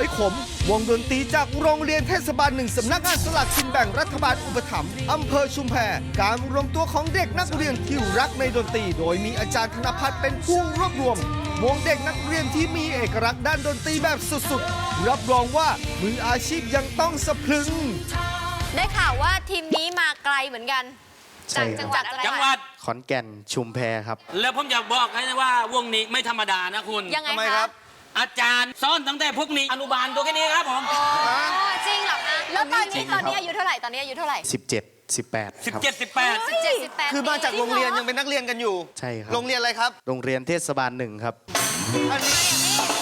อยขม วงดนตรีจากโรงเรียนเทศบาลหนึ่งสำนักงานสลากกินแบ่งรัฐบาลอุปถัมภ์อำเภอชุมแพการรวมตัวของเด็กนักเรียนที่รักในดนตรี โดยมีอาจารย์ธนพัฒน์เป็นผู้รวบรวม วงเด็กนักเรียนที่มีเอกลักษณ์ด้านดนตรีแบบสุดๆ รับรองว่ามืออาชีพยังต้องสะพรึง ได้ข่าวว่าทีมนี้มาไกลเหมือนกันใช่จากครับ จังหวัดอะไรจังหวัด ขอนแก่นชุมแพครับ แล้วผมอยากบอกให้ว่าวงนี้ไม่ธรรมดานะคุณ ยังไงทำไมคครัรับ บ อาจารย์ซ่อนตั้งแต่พวกนี้อนุบาลตัวแค่นี้ครับผมอ๋อจริงเหรอคะแล้วตอนจรินี้งตอนนี้ครับอายุเท่าไหร่ตอนนี้อายุเท่าไหร่17 18ครับ 17 18สิบเจ็ดสิบแปดคือมาจากโรงเรียนยังเป็นนักเรียนกันอยู่ใช่ครับ โรงเรียนอะไรครับโรงเรียนเทศบาลหนึ่งครับ อันนี้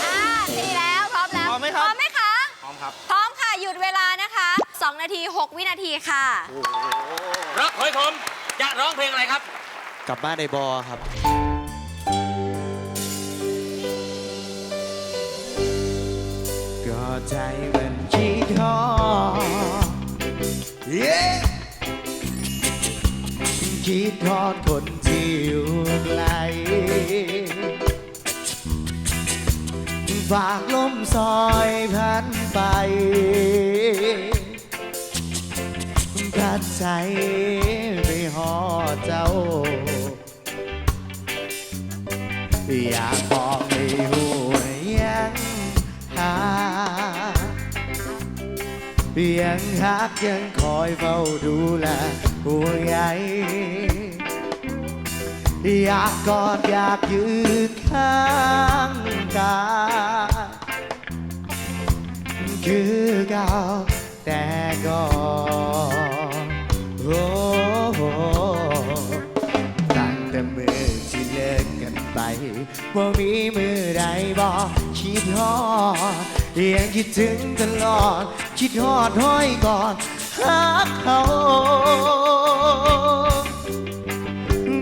อ่าดีแล้วพร้อมแล้วพร้อมไหมครับ พร้อมไหมคะพร้อมครับ พร้อมค่ะหยุดเวลานะคะ2นาที6วินาทีค่ะ รักหอยขมจะร้องเพลงอะไรครับ กลับบ้านไดบอครับ ใจมันคิดทอเย้คิดทอดคนที่อยู่ไกลฝากลมซอยพันไปกัดใจไปหอดเจ้า อยากบอก ยังฮักยังคอยเฝ้าดูแลหัวใยอยากกอดอยากยืนข้างกายคือเก่าแต่ก็โอ้โหตั้งแต่มือที่เลิกกันไปว่ามีมือใดบอกคิดฮอด ยังคิดถึงตลอด คิดฮอดห้อยก่อนหาเขา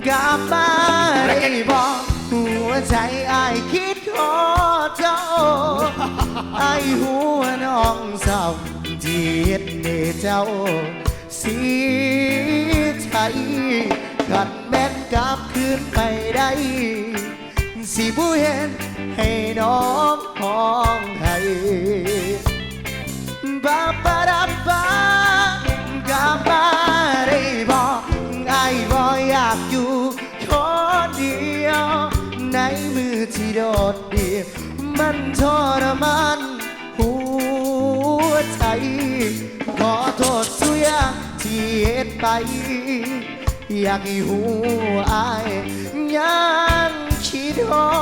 กลับมาได้บอกหัวใจไอายคิดฮอดเจ้าไอายหัวน้องเศร้าที่เฮ็ดเจ้า สีไทยกัดแม่นกลับคืนไปได้สิบุเห็นให้น้องห้องไท ยบาบาดาบากับมาได้บอกไอ้บออยากอยู่คนเดียวในมือที่โดดเดี่ยวมันทรมานหัวใจ ขอโทษสุอยางที่เหตุไป อยากให้หูอายยังคิดฮอ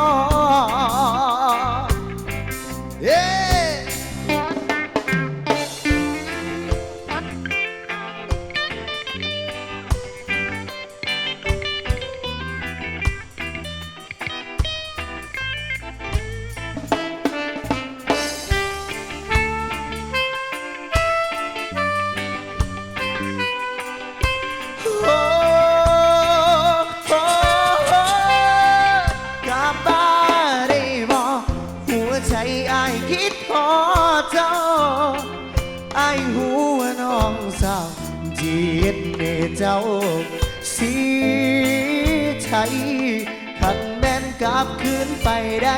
ขันแม่นกลับคืนไปได้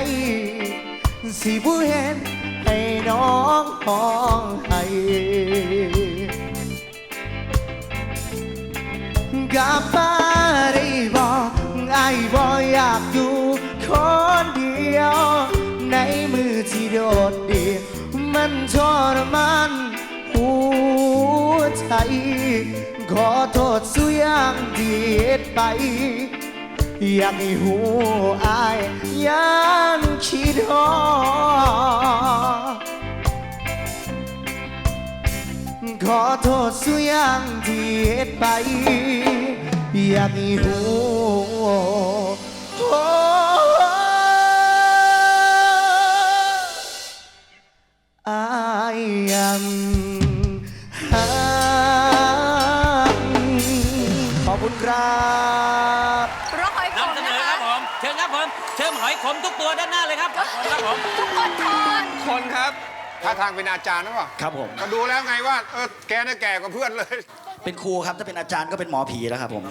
สิบุเห็นให้น้องห้องให้กลับมาได้บอกไอ้บออยากอยู่คนเดียว ในมือที่โดดเดี่ยวมันทรมานหัวใจขอโทษสุยางที่ไป อยากให้หูอายยันคิดฮอดขอโทษสุยังที่เฮ็ดไป อยากให้หู คุณครับรถหอยขมนำเสนนะอคคะรับผม เชิญครับผม เชิญหอยขมทุกตัวด้านหน้าเลยครับครับผม ทุกคนทอนคนครับท่าทางเป็นอาจารย์หรือเปล่าครับผม ก็ดูแล้วไงว่า เออ แกน่ะแก่กว่าเพื่อนเลย เป็นครูครับ ถ้าเป็นอาจารย์ก็เป็นหมอผีแล้วครับผมเ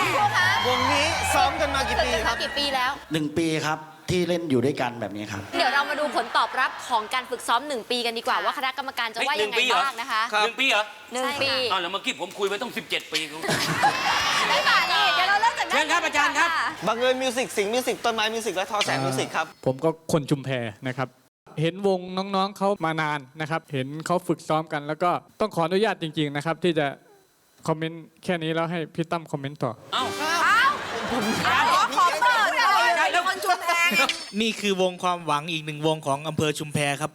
ครูคะวงนี้ซ้อมกันมากี่ฝึกปีกันคมารับกี่ปีแล้ว หนึ่งปีครับที่เล่นอยู่ด้วยกันแบบนี้ครับ เดี๋ยวเรามาดูผลตอบรับของการฝึกซ้อม 1 ปีกันดีกว่าว่าคณะกรรมการจะเฮ้ยว่าหยันึ่งงไงปีเหรอบ้างนะคะหนึ่งปีเหรอหนึ่งปีอ้าวแล้วเมื่อกี้ผมคุยไปต้อง 17 ปีได้ค่ะนี่เดี๋ยวเราเริ่มจากด้านเชิญครับอาจารย์ครับะบังเอิญมิวสิกสิงห์มิวสิกต้นไม้มิวสิกและทอแสงมิวสิกครับ ผมก็คนชุมแพนะครับ เห็นวงน้องๆเขามานานนะครับ เห็นเขาฝึกซ้อมกัน แล้วก็ต้องขออนุญาตจริง ๆ นะครับ ที่จะ คอมเมนต์แค่นี้แล้วให้พี่ตั้มคอมเมนต์ต่อ เอ้าขอขอเปิดเลยเป็นคนชุมแพไงนี่คือวงความหวังอีกหนึ่งวงของอำเภอชุมแพครับ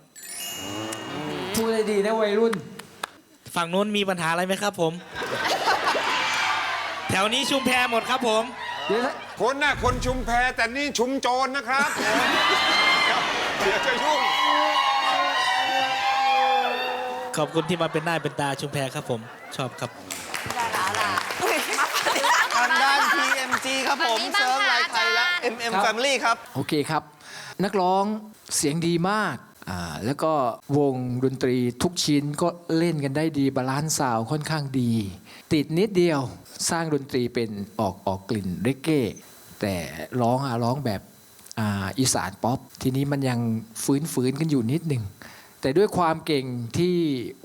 พูดได้ดีนะวัยรุ่น ฝั่งนู้นมีปัญหาอะไรไหมครับผม แถวนี้ชุมแพหมดครับผม เดี๋ยวนะคนน่ะคนชุมแพแต่นี่ชุมโจรนะครับเดี๋ยวจะยุ่ง ขอบคุณที่มาเป็นหน้าเป็นตาชุมแพครับผม ชอบครับ ทางด้าน PMG ครับผมฝั่งนี้บ้างเซิร์ฟไลค่ะท์ไทยและอาจารย์ MM ครับ Family ครับ โอเคครับ นักร้องเสียงดีมากอ่าแล้วก็วงดนตรีทุกชิ้นก็เล่นกันได้ดีบาลานซ์ซาวด์ค่อนข้างดี ติดนิดเดียวสร้างดนตรีเป็นออกออกกลิ่นเรกเก้แต่ร้องอะร้องแบบอ่าอีสานป๊อป ทีนี้มันยังฟื้นฟื้นๆกันอยู่นิดหนึ่ง แต่ด้วยความเก่งที่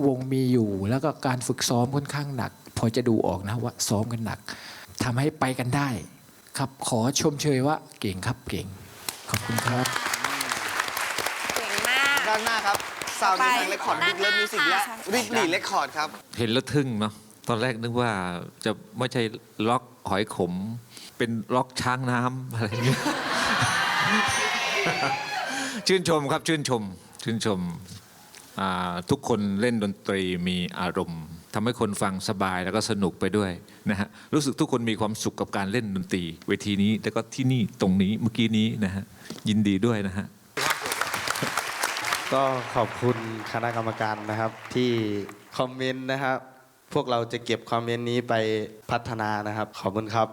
วงมีอยู่ แล้วก็การฝึกซ้อมค่อนข้างหนัก พอจะดูออกนะว่าซ้อมกันหนักทำให้ไปกันได้ ครับขอชมเชยว่าเก่งครับเก่ง ขอบคุณครับเก่งมาก ด้านหน้าครับซาวด์ต่ดีอไปทางเรคคอร์ดด้าบิ๊นกหเลิน้าฟมิวสิกและค่ะริบลีเรคคอร์ดครับ เห็นแล้วทึ่งเนาะตอนแรกนึกว่าจะไม่ใช่ล็อกหอยขม เป็นล็อกช้างน้ำอะไรเงี้ย ชื่นชมครับชื่นชม ชื่นชมอ่า ทุกคนเล่นดนตรีมีอารมณ์ทำให้คนฟังสบายแล้วก็สนุกไปด้วยนะฮะรู้สึกทุกคนมีความสุขกับการเล่นดนตรี เวทีนี้แล้วก็ที่นี่ตรงนี้เมื่อกี้นี้นะฮะยินดีด้วยนะฮะก็ขอบคุณคณะกรรมการนะครับ ที่คอมเมนต์นะครับ พวกเราจะเก็บคอมเมนต์นี้ไปพัฒนานะครับ ขอบคุณครับ